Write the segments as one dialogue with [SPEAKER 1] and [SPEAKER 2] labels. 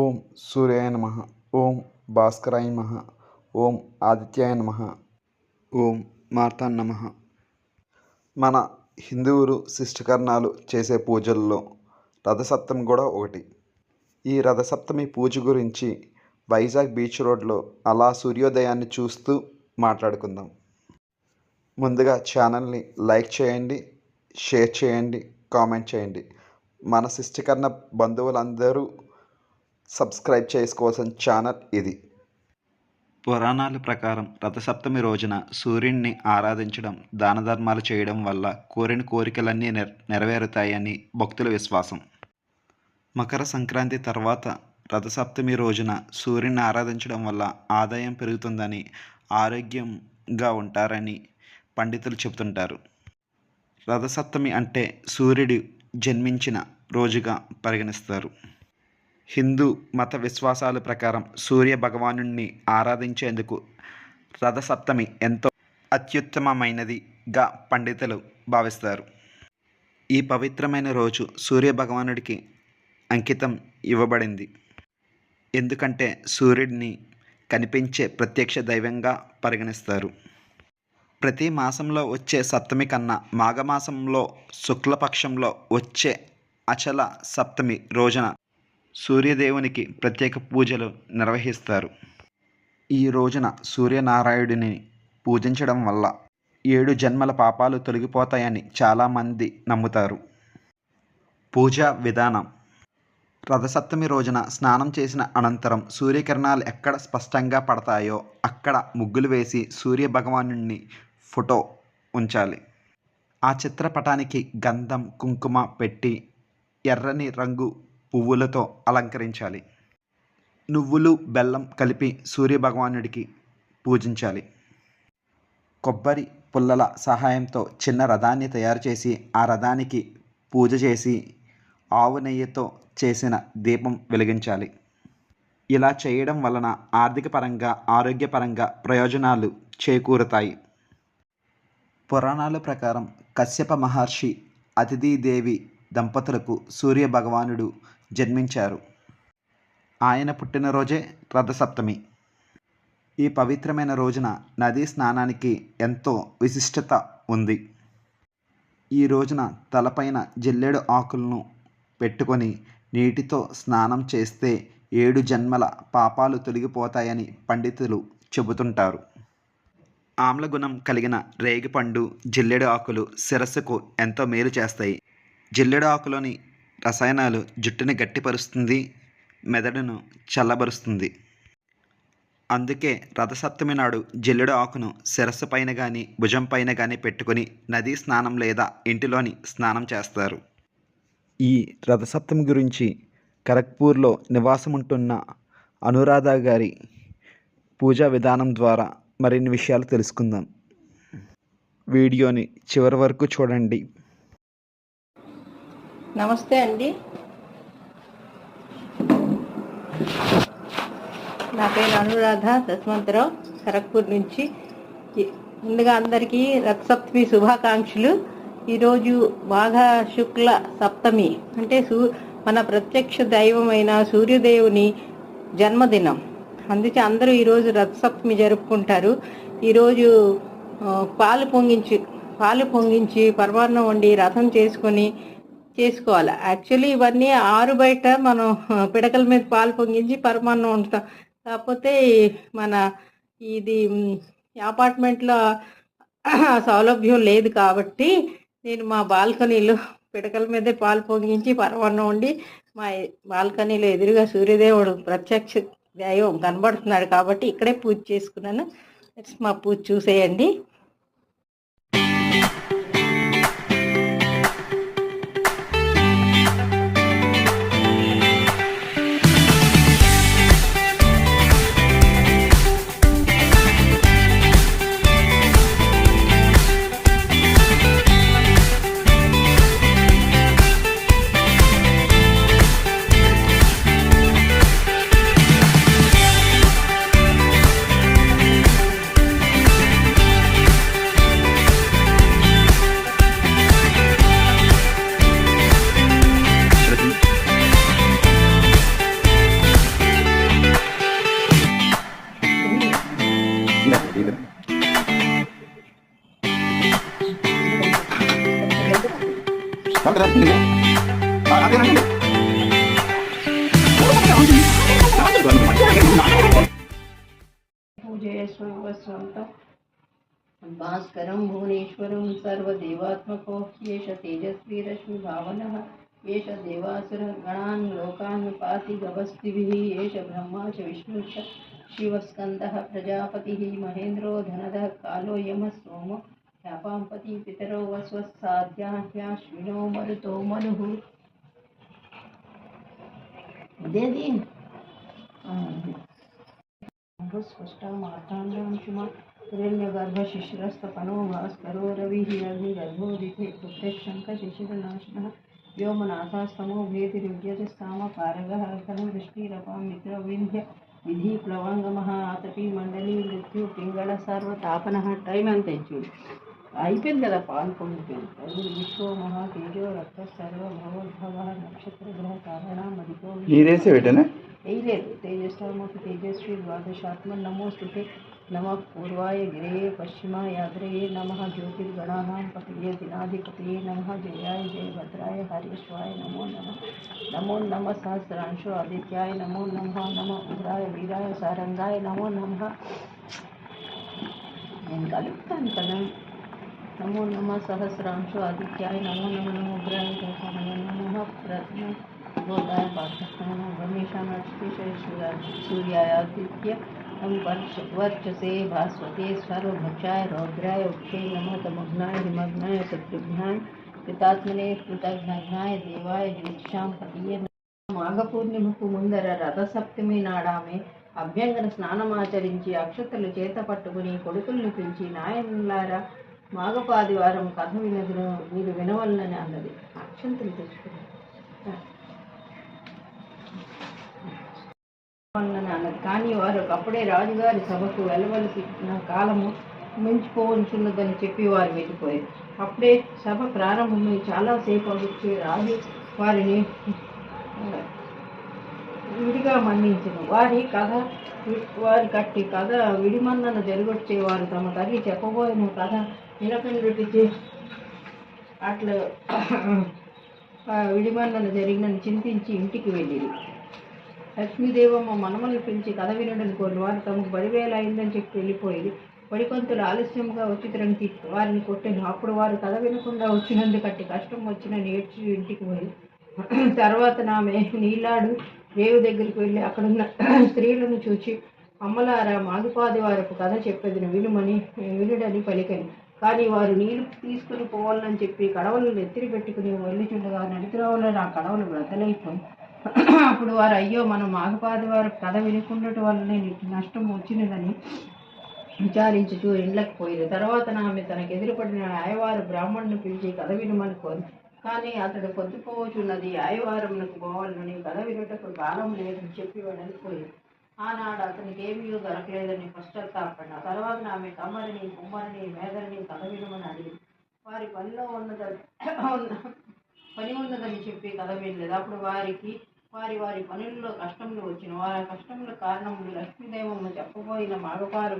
[SPEAKER 1] ఓం సూర్యాయ నమ ఓం భాస్కరాయ నమ ఓం ఆదిత్యాయ నమ ఓం మార్తాన్ నమ. మన హిందువులు శిష్టకర్ణాలు చేసే పూజల్లో రథసప్తమి కూడా ఒకటి. ఈ రథసప్తమి పూజ గురించి వైజాగ్ బీచ్ రోడ్లో అలా సూర్యోదయాన్ని చూస్తూ మాట్లాడుకుందాం. ముందుగా ఛానల్ని లైక్ చేయండి షేర్ చేయండి కామెంట్ చేయండి. మన శిష్టకర్ణ బంధువులందరూ సబ్స్క్రైబ్ చేసుకోవాల్సిన ఛానల్ ఇది.
[SPEAKER 2] పురాణాల ప్రకారం రథసప్తమి రోజున సూర్యుడిని ఆరాధించడం దాన ధర్మాలు చేయడం వల్ల కోరిన కోరికలన్నీ నెర నెరవేరుతాయని భక్తుల విశ్వాసం. మకర సంక్రాంతి తర్వాత రథసప్తమి రోజున సూర్యుని ఆరాధించడం వల్ల ఆదాయం పెరుగుతుందని ఆరోగ్యంగా ఉంటారని పండితులు చెబుతుంటారు. రథసప్తమి అంటే సూర్యుడు జన్మించిన రోజుగా పరిగణిస్తారు. హిందూ మత విశ్వాసాల ప్రకారం సూర్య భగవానుణ్ణి ఆరాధించేందుకు రథసప్తమి ఎంతో అత్యుత్తమమైనదిగా పండితులు భావిస్తారు. ఈ పవిత్రమైన రోజు సూర్య భగవానుడికి అంకితం ఇవ్వబడింది. ఎందుకంటే సూర్యుడిని కనిపించే ప్రత్యక్ష దైవంగా పరిగణిస్తారు. ప్రతి మాసంలో వచ్చే సప్తమి కన్నా మాఘమాసంలో శుక్లపక్షంలో వచ్చే అచల సప్తమి రోజున సూర్యదేవునికి ప్రత్యేక పూజలు నిర్వహిస్తారు. ఈ రోజున సూర్యనారాయణుడిని పూజించడం వల్ల ఏడు జన్మల పాపాలు తొలగిపోతాయని చాలామంది నమ్ముతారు. పూజా విధానం. రథసప్తమి రోజున స్నానం చేసిన అనంతరం సూర్యకిరణాలు ఎక్కడ స్పష్టంగా పడతాయో అక్కడ ముగ్గులు వేసి సూర్య భగవానుడిని ఫోటో ఉంచాలి. ఆ చిత్రపటానికి గంధం కుంకుమ పెట్టి ఎర్రని రంగు పువ్వులతో అలంకరించాలి. నువ్వులు బెల్లం కలిపి సూర్య భగవానుడికి పూజించాలి. కొబ్బరి పుల్లల సహాయంతో చిన్న రథాన్ని తయారు చేసి ఆ రథానికి పూజ చేసి ఆవు నెయ్యితో చేసిన దీపం వెలిగించాలి. ఇలా చేయడం వలన ఆర్థిక పరంగా ఆరోగ్యపరంగా ప్రయోజనాలు చేకూరుతాయి. పురాణాల ప్రకారం కశ్యప మహర్షి అతిథిదేవి దంపతులకు సూర్య భగవానుడు జన్మించారు. ఆయన పుట్టినరోజే రథసప్తమి. ఈ పవిత్రమైన రోజున నదీ స్నానానికి ఎంతో విశిష్టత ఉంది. ఈ రోజున తలపైన జిల్లేడు ఆకులను పెట్టుకొని నీటితో స్నానం చేస్తే ఏడు జన్మల పాపాలు తొలగిపోతాయని పండితులు చెబుతుంటారు. ఆమ్లగుణం కలిగిన రేగిపండు జిల్లెడు ఆకులు శిరస్సుకు ఎంతో మేలు చేస్తాయి. జిల్లెడు ఆకులోని రసాయనాలు జుట్టుని గట్టిపరుస్తుంది మెదడును చల్లబరుస్తుంది. అందుకే రథసప్తమి నాడు జల్లుడు ఆకును శిరస్సు పైన కానీ భుజం పైన కానీ పెట్టుకొని నదీ స్నానం లేదా ఇంటిలోని స్నానం చేస్తారు. ఈ రథసప్తమి గురించి ఖరగ్పూర్లో నివాసముంటున్న అనురాధ గారి పూజా విధానం ద్వారా మరిన్ని విషయాలు తెలుసుకుందాం. వీడియోని చివరి వరకు చూడండి.
[SPEAKER 3] నమస్తే అండి. నా పేరు అనురాధ దశవంతరావు ఖరగ్పూర్ నుంచి. ముందుగా అందరికీ రథసప్తమి శుభాకాంక్షలు. ఈరోజు మాఘ శుక్ల సప్తమి అంటే సూ మన ప్రత్యక్ష దైవమైన సూర్యదేవుని జన్మదినం. అందుకే అందరూ ఈరోజు రథసప్తమి జరుపుకుంటారు. ఈరోజు పాలు పొంగించి పాలు పొంగించి పరమాన్నం వండి రథం చేసుకొని చేసుకోవాలి. యాక్చువల్లీ ఇవన్నీ ఆరు బయట మనం పిడకల మీద పాలు పొంగించి పరమాన్నం వండుతాం. కాకపోతే మన ఇది అపార్ట్మెంట్లో సౌలభ్యం లేదు కాబట్టి నేను మా బాల్కనీలో పిడకల మీదే పాలు పొంగించి పరమాన్నం వండి మా బాల్కనీలో ఎదురుగా సూర్యదేవుడు ప్రత్యక్ష దైవం కనబడుతున్నాడు కాబట్టి ఇక్కడే పూజ చేసుకున్నాను. మా పూజ చూసేయండి.
[SPEAKER 4] breathe in. Come to पूजय स्वस्वन्तं भास्करं भुवनेश्वरं सर्वदेवात्मको येष तेजस्वीरश्मिभावनः येष देवासुरगणान् लोकान् पाति गवस्तिभिः येष ब्रह्मा च विष्णु शिवस्कंद प्रजापति महेन्द्रो धनद कालो यम सोम ह्यापाम्पति पितरो वस्वसाध्या ह्याश्विनो मरुतो मनु। देदी स्पष्टा हिरण्यगर्भशिशिरस्तपनो भास्करो व्योमनाथास्तमो भेदिरुग्यजस्तामकारगः मित्रविन्ध्य విధి ప్లవంగమః ఆతపి మండలి మృత్యు పింగళ సర్వతాపనः టైం అంత చూడు. అయిపోయింది కదా పాలు పొంగిపోయింది విశ్వ మహా తేజో రక్త సర్వ భగవద్భవ నక్షత్ర గ్రహ కారణ మదికో
[SPEAKER 5] నీరేసే పెట్టానే?
[SPEAKER 4] వేయలేదు తేజస్వామకు తేజస్వి ద్వాదశాత్మ నమోస్తుతే నమ పూర్వాయ గిరే పశ్చిమాయాద్రయే నమ జ్యోతిర్గణానాం పతయే దినాధిపతయే నమ జయాయ జయ భద్రాయ హరీశ్వాయ నమో నమ నమో నమ సహస్రాంశు ఆదిత్యాయ నమో నమ నమ ఉగ్రాయ వీరాయ సారంగాయ నమో నమ నేను కలుపుతాను కదా నమో నమ సహస్రాంశు ఆదిత్యాయ నమో నమ నమ ఉగ్రాయ జయ నమ ప్రథమ గోదాయ పాఠస్థాన గణేశానాక్షిషేశ్వర సూర్యాయాదిత్య वर्ष वर्चसे भास्वते सर्वभक्षाय रौद्राय उक्षे नमः तमग्नाय हिमग्नाय शत्रुघ्नाय कृतात्मने కృతజ్ఞాయ దేవాయ జ్యోతిషాం పతియే మాఘ పూర్ణిమకు ముందర రథసప్తమి నాడామె అభ్యంగన స్నానమాచరించి అక్షతలు చేత పట్టుకుని కొడుకుల్ని పిలిచి నాయనులారా మాఘపాదివారం కథ వినదును మీరు వినవలనని అన్నది అక్షంతలు తెచ్చుకుని అన్నది కానీ వారు అప్పుడే రాజుగారి సభకు వెళ్ళవలసిన కాలము మించిపోవచ్చున్నదని చెప్పి వారు వెళ్ళిపోయారు. అప్పుడే సభ ప్రారంభమై చాలాసేపు వచ్చి రాజు వారిని విడిగా మన్నించను. వారి కథ వారి కట్టి కథ విడిమన్నను జరుగొచ్చే వారు తమ తల్లి చెప్పబోయిన కథ వినపిండుటికి అట్లా విడిమన్నను జరిగినని చింతించి ఇంటికి వెళ్ళింది లక్ష్మీదేవమ్మ మనమలు పిలిచి కథ వినడనుకోని వారు తమకు పదివేల అయిందని చెప్పి వెళ్ళిపోయేది. పడికొంతులు ఆలస్యంగా వచ్చితరని తిట్టి వారిని కొట్టాను అప్పుడు వారు కథ వినకుండా వచ్చినందుకట్టి కష్టం వచ్చిన నేర్చి ఇంటికి పోయి తర్వాత నామె నీలాడు రేవు దగ్గరికి వెళ్ళి అక్కడున్న స్త్రీలను చూచి అమ్మలారా మాగిపాది వారికి కథ చెప్పేది వినుమని వినుడని పలికని కానీ వారు నీళ్ళు తీసుకుని పోవాలని చెప్పి కడవలను ఎత్తిరి పెట్టుకుని వెళ్ళిచుండగా నడిపిరావులో నా కడవలు బ్రతలైపోయి అప్పుడు వారు అయ్యో మనం మాఘపాది వారు కథ వినుకున్నట్టు వల్లనే నీకు నష్టం వచ్చినదని విచారించుచూ ఇండ్లకు పోయారు. తర్వాత ఆమె తనకు ఎదురుపడిన ఆయవారు బ్రాహ్మణుని పిలిచి కథ వినమని కోరి కానీ అతడు పొద్దుపోవచ్చున్నది ఆయవారమునకు పోవాలని కథ వినుటకు కాలం లేదని చెప్పి వెళ్ళిపోయారు ఆనాడు అతనికి ఏమీ దొరకలేదని పశ్చాత్తాపడిన తర్వాత ఆమె కమ్మరిని కుమ్మరిని మేదరిని కథ వినమని అడిగి వారి పనిలో ఉన్నదని పని ఉన్నదని చెప్పి కథ వినలేదు. అప్పుడు వారికి వారి వారి పనుల్లో కష్టములు వచ్చిన వారి కష్టముల కారణము లక్ష్మీదేవమ్మ చెప్పబోయిన మాగపారు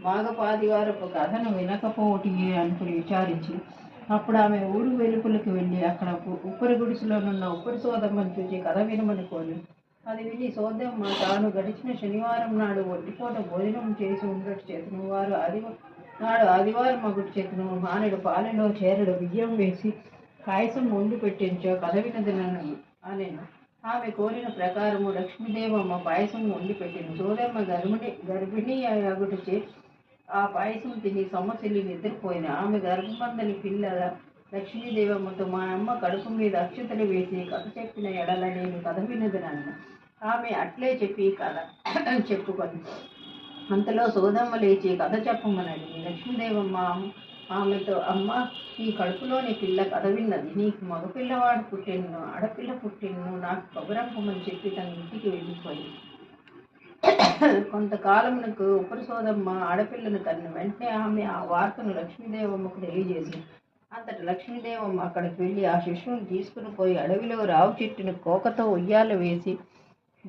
[SPEAKER 4] మాగపాది వారపు కథను వినకపోవటి అనుకుని విచారించి అప్పుడు ఆమె ఊరు వెలుపులకు వెళ్ళి అక్కడ ఉప్పరి గుడిసెలోనున్న ఉప్పరి సోదమ్మని చూసి కథ వినమని కోరి అది విని సోదమ్మ తాను గడిచిన శనివారం నాడు ఒడ్డిపూట భోజనం చేసి ఉండటి చేతును వారు ఆది నాడు ఆదివారం ఒకటి చేతును మానడు పాలెలో చేరడు బియ్యం వేసి పాయసం వండి పెట్టించో కథ వినదిన అనేను ఆమె కోరిన ప్రకారము లక్ష్మీదేవమ్మ పాయసం వండి పెట్టింది సోదమ్మ గర్భిణి గర్భిణి అగుటచే ఆ పాయసం తిని సమస్యలు నిద్రపోయిన ఆమె గర్భమందని పిల్లల లక్ష్మీదేవమ్మతో మా అమ్మ కడుపు మీద అక్షతలు వేసి కథ చెప్పిన ఎడల నేను కథ వినదనను ఆమె అట్లే చెప్పి కథ చెప్పుకొని అంతలో సోదమ్మ లేచి కథ చెప్పమనని లక్ష్మీదేవమ్మ ఆమెతో అమ్మ ఈ కడుపులోని పిల్ల కదవిన్నది నీకు మగపిల్లవాడు పుట్టిను ఆడపిల్ల పుట్టిను నాకు కబురంపమని చెప్పి తన ఇంటికి వెళ్ళిపోయింది. కొంతకాలమునకు ఉపరిశోధమ్మ ఆడపిల్లను తన వెంటనే ఆమె ఆ వార్తను లక్ష్మీదేవమ్మకు తెలియజేసింది. అంతటి లక్ష్మీదేవమ్మ అక్కడికి వెళ్ళి ఆ శిశువుని తీసుకుని పోయి అడవిలో రావు చెట్టును కోకతో ఉయ్యాల వేసి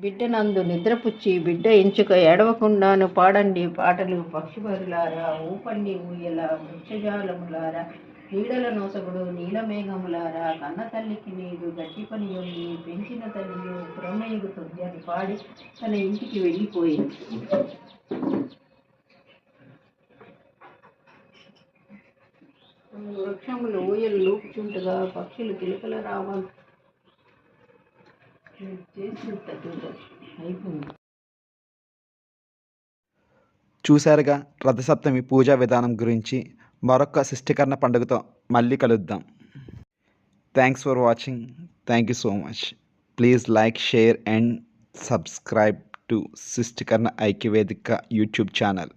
[SPEAKER 4] బిడ్డనందు నిద్రపుచ్చి బిడ్డ ఎంచుక ఎడవకుండాను పాడండి పాటలు పక్షిపరులారా ఊపండి ఊయల వృక్షజాలములారా నీడల నోసగుడు నీలమేఘములారా కన్న తల్లికి నీడు గట్టి పని ఉంది పెంచిన తల్లియు పురమేగుతుంది అని పాడి తన ఇంటికి వెళ్ళిపోయింది వృక్షములు ఊయలు లూపుచుంటగా పక్షులు కిలకల రావాలి
[SPEAKER 2] చూశారుగా రథసప్తమి పూజా విధానం గురించి మరొక సృష్టికరణ పండుగతో మళ్ళీ కలుద్దాం. Thanks for watching thank you so much please like share and subscribe to సృష్టికరణ ఐక్యవేదిక యూట్యూబ్ ఛానల్